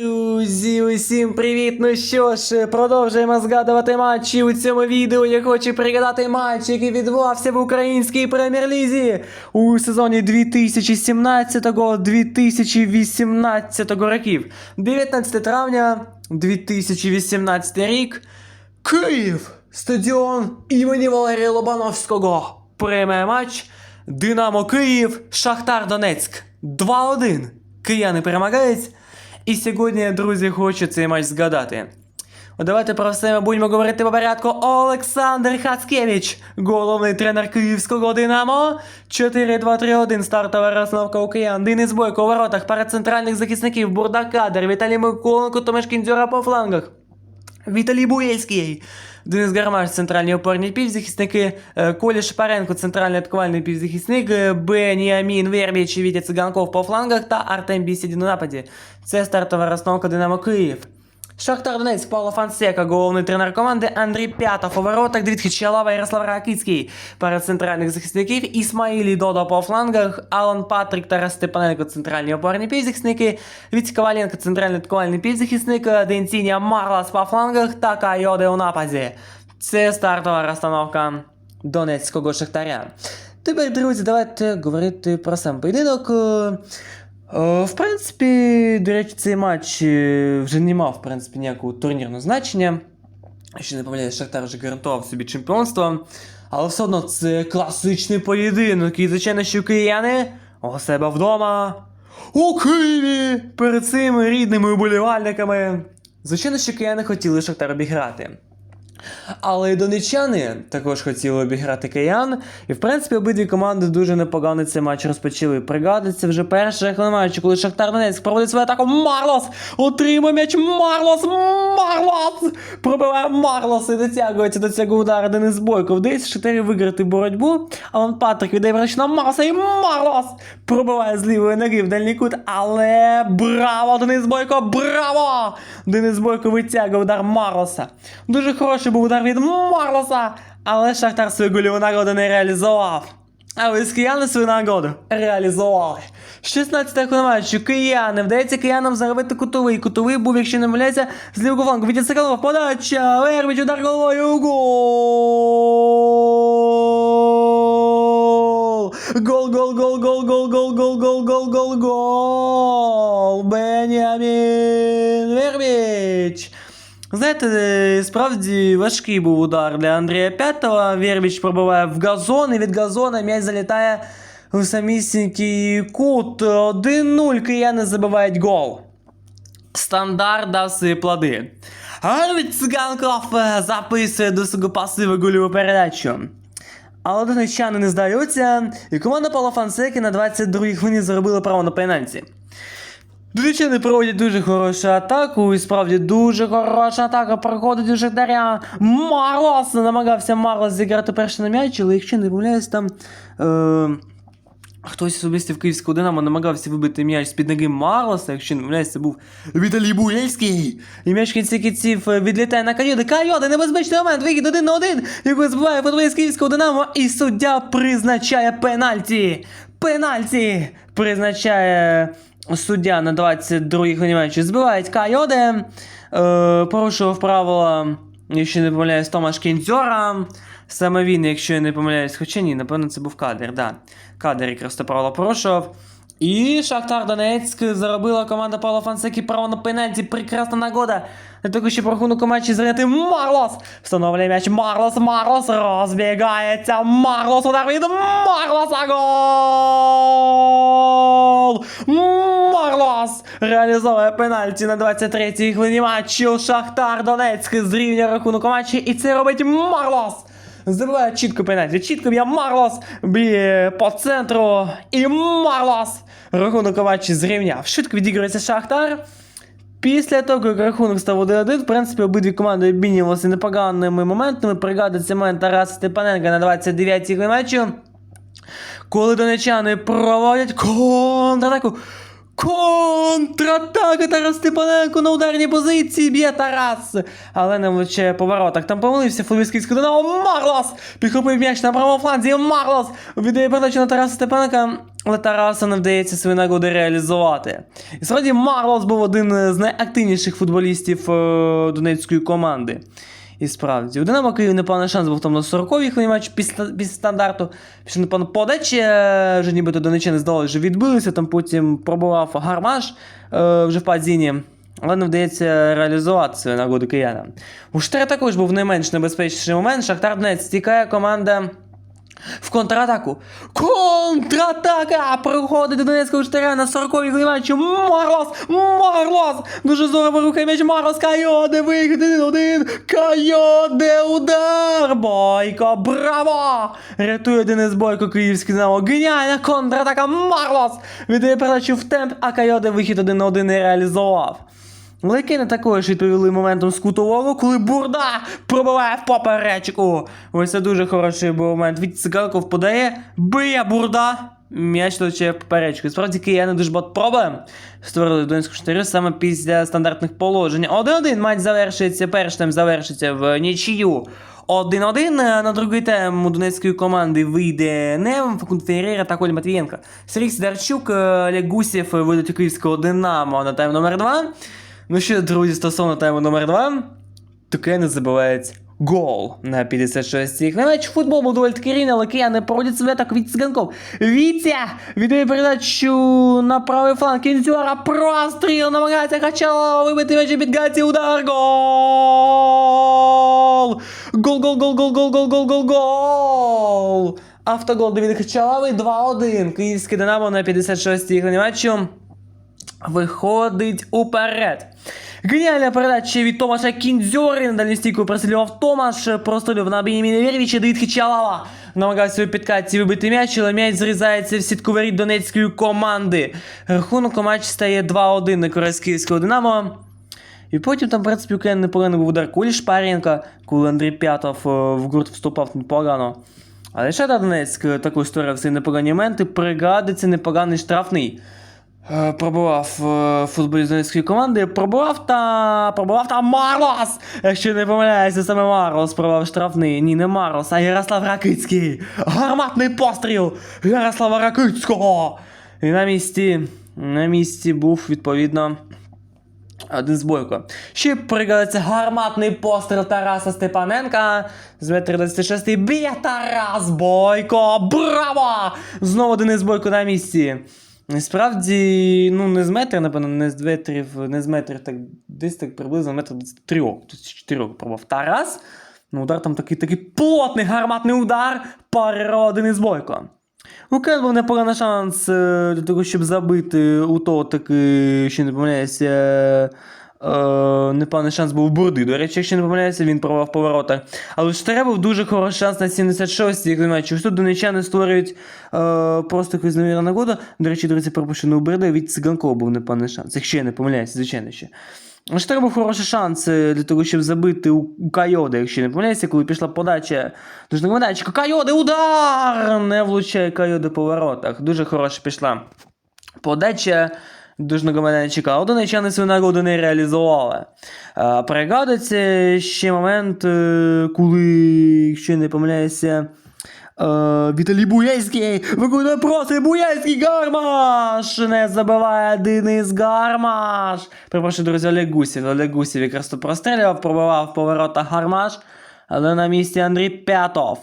Друзі, усім привіт! Ну що ж, продовжуємо згадувати матчі. У цьому відео я хочу пригадати матч, який відбувався в українській прем'єр-лізі у сезоні 2017-2018 років. 19 травня 2018 рік. Київ! Стадіон імені Валерія Лобановського. Приймає матч. Динамо Київ, Шахтар Донецьк. 2-1. Кияни перемагають. І сьогодні, друзі, хочу цей матч згадати. Давайте про все ми будемо говорити по порядку. Олександр Хацкевич, головний тренер київського Динамо. 4-2-3-1 стартова розновка у киян. Денис Бойко у воротах, пара центральних захисників, Бурдакадр, Віталій Миколенко, Томаш Кіндзюра по флангах. Віталій Буєльський, Денис Гармаш, центральні опорні півзахисники, е, Коля Шапаренко, центральний атакувальний півзахисник, е, Беніамін Вербіч, Вітя Циганков по флангах та Артем Бісідін у нападі. Це стартова розстановка Динамо Київ. Шахтар Донецьк, Павло Фансека, головний тренер команди, Андрій П'ятов у воротах, Двітхи Чалава, Ярослав Ракицький, пара центральних захисників, Ісмаїлі Додо по флангах, Алан Патрик, Тарас Степаненко, центральні опорні півзахисники, Віть Коваленко, центральний атакувальний півзахисник, Денціня Марлас по флангах та Кайоде у нападі. Це стартова розстановка Донецького Шахтаря. Тепер, друзі, давайте говорити про сам поєдинок. Е, В принципі, до речі, цей матч е, вже не мав в принципі, ніякого турнірного значення. Якщо не помиляюсь, Шахтар вже гарантував собі чемпіонство. Але все одно це класичний поєдинок. І, звичайно, що кияни у себе вдома. У Києві перед цими рідними вболівальниками. Звичайно, що кияни хотіли Шахтар обіграти. Але й донечани також хотіли обіграти киян. І в принципі обидві команди дуже непогано цей матч розпочали. Пригадується вже перший хвилин коли Шахтар Донецьк проводить свою атаку. Марлос! Отримує м'яч Марлос! Марлос! Пробиває Марлос і дотягується до цього удару Денис Бойко. Вдається Шахтарі виграти боротьбу. Алан Патрик віддає передачу на Марлоса і Марлос! Пробиває з лівої ноги в дальній кут. Але браво! Денис Бойко! Браво! Денис Бойко витягує удар Марлоса. Дуже хороший був удар від Марлоса, але Шахтар свою гольову нагоду не реалізував. А ось кияни свою нагоду реалізували. 16 хвилина. Кияни. Вдається киянам заробити кутовий. Кутовий був, якщо не помиляється, з лівого флангу. Вітя Соколов, подача. Вербіч, удар головою. Гол! Гол, гол, гол, гол, гол, гол, гол, гол, гол, гол, гол. Вербіч. Знаєте, е, справді важкий був удар для Андрія П'ятого. Вербіч пробиває в газон, і від газона м'яч залітає в самісінький кут. 1-0 кияни забивають гол. Стандарт дав свої плоди. А від Циганков е, записує до свого пасиву гольову передачу. Але донеччани не здаються, і команда Павла Фансеки на 22-й хвилині заробила право на пенальті. Донеччани проводять дуже хорошу атаку, і справді дуже хороша атака проходить у Шахтаря. Марлос намагався Марлос зіграти перший на м'яч, але якщо не помиляюсь, там. Е- Хтось в Київського Динамо намагався вибити м'яч з-під ноги Марлоса, якщо не помиляюсь, це був Віталій Буєльський. І м'яч кінці кінців е, відлітає на Кайоди. Кайоди, небезпечний момент, вихід один на один, який збиває футболіст Київського Динамо, і суддя призначає пенальті. Пенальті призначає суддя на 22-й хвилині матчу. Збивають Кайоде. е, порушував правила, якщо не помиляюсь, Томаш Кінзьора. Саме він, якщо я не помиляюсь, хоча ні, напевно, це був кадр, да. Кадр якраз то правило порушував. І Шахтар Донецьк заробила команда Павла Фансеки право на пенальті. Прекрасна нагода. Для того, щоб рахунок у матчі зряти Марлос. Встановлює м'яч Марлос, Марлос розбігається. Марлос удар від Марлоса. Гол! Марлос реалізовує пенальті на 23-й хвилині матчу. Шахтар Донецьк зрівнює рахунок у матчі. І це робить Марлос. Забиває чітко пенальті. Чітко б'є Марлос, б'є по центру. І Марлос рахунок у зрівняв. Швидко відігрується Шахтар. Після того, як рахунок став 1-1, в принципі, обидві команди обмінювалися непоганими моментами. Пригадується момент Тараса Степаненка на 29-й хвилині матчу. Коли донечани проводять контратаку. Контратака Тарас Степаненко на ударній позиції б'є Тарас. Але не влучає по воротах. Там помилився футбольський Динамо. Марлос! Підхопив м'яч на правому фланзі. Марлос! Віддає передачу на Тараса Степаненка. але Тарасу не вдається свої нагоди реалізувати. І справді Марлос був один з найактивніших футболістів е, донецької команди. І справді, у Динамо Київ непоганий шанс був там на 40-й хвилині матч після, стандарту. Пішли, напевно, подачі, е, вже нібито донечани здалося, що відбилися, там потім пробував гармаш е, вже в падінні. Але не вдається реалізувати свою нагоду кияна. У Штера також був найменш менш небезпечний момент. Шахтар Донець стікає команда в контратаку. Контратака! Проходить до Донецького штаря на 40-й глимачі. Марлос! Марлос! Дуже здорово рухає м'яч Марлос! Кайоде вихід 1-1! Кайоде удар! Бойко! Браво! Рятує Денис Бойко київський динамо. Геніальна контратака Марлос! Віддає передачу в темп, а Кайоде вихід 1-1 не реалізував. Лекени також відповіли моментом з коли Бурда пробиває в поперечку. Ось це дуже хороший момент. Від Циганков подає, бия Бурда. М'яч точає в поперечку. Справді кияни дуже багато проблем створили Донецьку штирю саме після стандартних положень. 1-1 матч завершується, перший тайм завершиться в нічию. 1-1 на другий тайм у донецької команди вийде Нем, Факунд Феррера та Коля Матвієнко. Сергій Сидорчук, е, Олег Гусєв вийдуть у київського Динамо на тайм номер 2. Ну що, друзі, стосовно тайму номер 2 таке не забувається. Гол на 56-й хвилині. Футбол був доволі таки рівний, але кияни проводять себе так від циганков. Вітя віддає передачу на правий фланг. Кінцюра простріл намагається Хачалова вибити м'яч під Гаці. Удар. Гол! Гол, гол, гол, гол, гол, гол, гол, гол, гол! Автогол Давіда Хачалови 2-1. Київське Динамо на 56-й хвилині матчу виходить уперед. Геніальна передача від Томаша Кіндзьори. На дальню стійку просилював Томаш. Прострілював на Беніміна Вєрвіча. Давид Хичалава намагався у підкатці вибити м'яч, але м'яч зрізається в сітку воріт донецької команди. Рахунок у матчі стає 2-1 на користь київського Динамо. І потім там, в принципі, Україна непоганий був удар кулі Шпаренка, коли Андрій П'ятов е, в гурт вступав непогано. Але ще Донецьк е, таку історію в непогані моменти пригадиться непоганий штрафний. Е, Пробував е, футболіст донецької команди, пробував та пробував там Марлос! Якщо не помиляюся, саме Марлос пробував штрафний. Ні, не Марлос, а Ярослав Ракицький. Гарматний постріл Ярослава Ракицького. І на місці, на місці був відповідно. Один з Бойко. Ще пригадується гарматний постріл Тараса Степаненка. З метр 26 б'є Тарас Бойко. Браво! Знову Денис Бойко на місці. І Справді, ну, не з метра, напевно, не з метрів, не з метрів, так десь так приблизно метр з трьох, тобто чотирьох пробував. Тарас. Ну, удар там такий такий плотний гарматний удар. Пара з Бойко. У Кен був непоганий шанс е, для того, щоб забити у того таки, що не помиляюся. Е, непоганий шанс був у Бурди. До речі, якщо не помиляюся, він провав поворота. Але ж треба був дуже хороший шанс на 76-й матчі. Ось тут донечани створюють е, просто якусь невірну нагоду. До речі, друзі, пропущено у Бурди, від Циганкова був непоганий шанс. Якщо я не помиляюся, звичайно ще. Аж був хороший шанс е, для того, щоб забити у, у Кайода, якщо не помиляюся, коли пішла подача дуже майданчика. Кайоде, удар! Не влучає Кайоде по воротах. Дуже хороша пішла подача дужного майданчика, але донечани свою нагоду не реалізували. Пригадується ще момент, е, коли, якщо не помиляюся, Е, Віталій Буєцький виконує проси Буєцький Гармаш! Не забиває Денис Гармаш! Перепрошую, друзі, Олег Гусєв. Олег Гусєв якраз то прострілював, пробивав поворота Гармаш, але на місці Андрій П'ятов.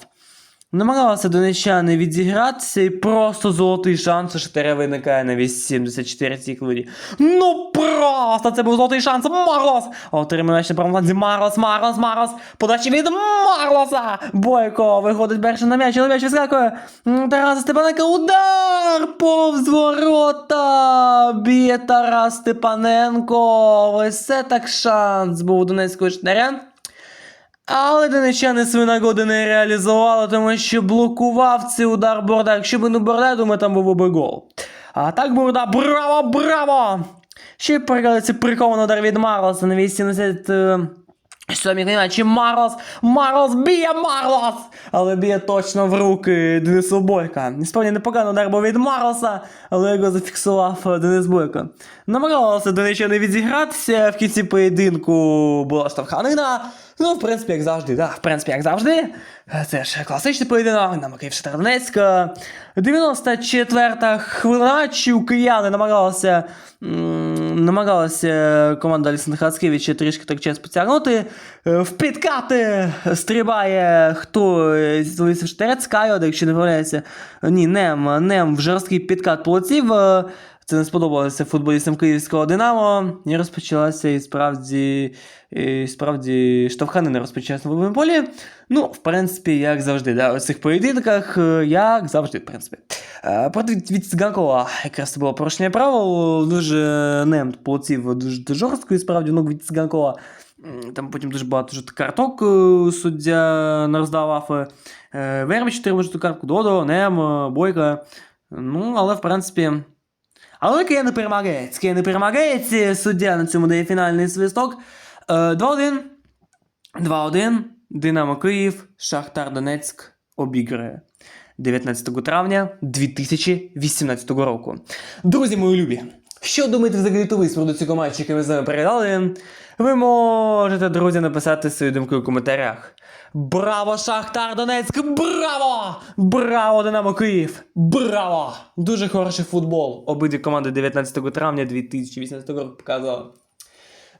Намагалися донечани відзігратися і просто золотий шанс у Шахтаря виникає на 84-й хвилині. Ну просто це був золотий шанс. Марлос! Отримує на правому. Марлос, Марлос, Марлос. Подача від Марлоса! Бойко виходить перший на м'яч, але м'яч вискакує. Тараса Степаненка удар повз ворота! Б'є Тарас Степаненко. Ось це так шанс був у Донецького Шахтаря. Але донечани свої нагоди не реалізували, тому що блокував цей удар Борда. Якщо б не Борда, думаю, там був би гол. А так Борда, браво, браво! Ще пригадується прикований удар від Марлоса на 80 Що міг іначе Марлос, Марлос б'є Марлос! Але б'є точно в руки Денису Бойка. Справді непогано удар був від Марлоса, але його зафіксував е, Денис Бойко. Намагалося до нічого не відігратися, в кінці поєдинку була штовханина. Ну, в принципі, як завжди, да, в принципі, як завжди. Е, Це ж класичний поєдинок, на Київ Донецька. 94-та хвилина матчу кияни намагалися, м, намагалася команда Олександра Хацкевича трішки так час потягнути. Е, В підкати стрибає хто е, зі Штерець Кайода, якщо не помиляється. Ні, Нем, Нем в жорсткий підкат полетів. Це не сподобалося футболістам київського Динамо. І розпочалася і справді, і справді штовханина розпочалася на футбольному полі. Ну, в принципі, як завжди, да, у цих поєдинках, е, як завжди, в принципі. Е, Проти Віцганкова якраз це було порушення правил, дуже нем полетів дуже жорстко, і справді, ну, Віцганкова. м, Там потім дуже багато вже карток е, суддя не роздавав. Вербіч отримав жовту картку, Додо, Нем, Бойко. Ну, але в принципі. Але Київ не перемагається. Не перемагається. Суддя на цьому дає фінальний свисток. Е, 2-1. 2-1. Динамо Київ, Шахтар Донецьк обіграє 19 травня 2018 року. Друзі мої любі, що думаєте взагалі ви з приводу цього матчу, який ми з вами передали? Ви можете, друзі, написати свою думку у коментарях. Браво, Шахтар Донецьк! Браво! Браво, Динамо Київ! Браво! Дуже хороший футбол. Обидві команди 19 травня 2018 року показали.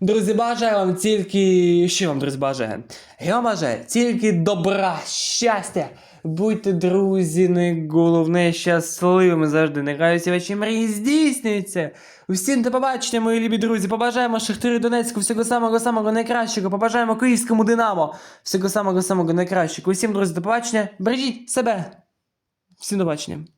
Друзі, бажаю вам тільки. Що вам, друзі, бажаю? Я вам бажаю тільки добра, щастя. Будьте друзі, не головне щасливими завжди. Нехай усі ваші мрії здійснюються. Усім до побачення, мої любі друзі. Побажаємо Шахтарю Донецьку всього самого самого найкращого. Побажаємо київському Динамо всього самого самого найкращого. Усім, друзі, до побачення. Бережіть себе. Всім до побачення.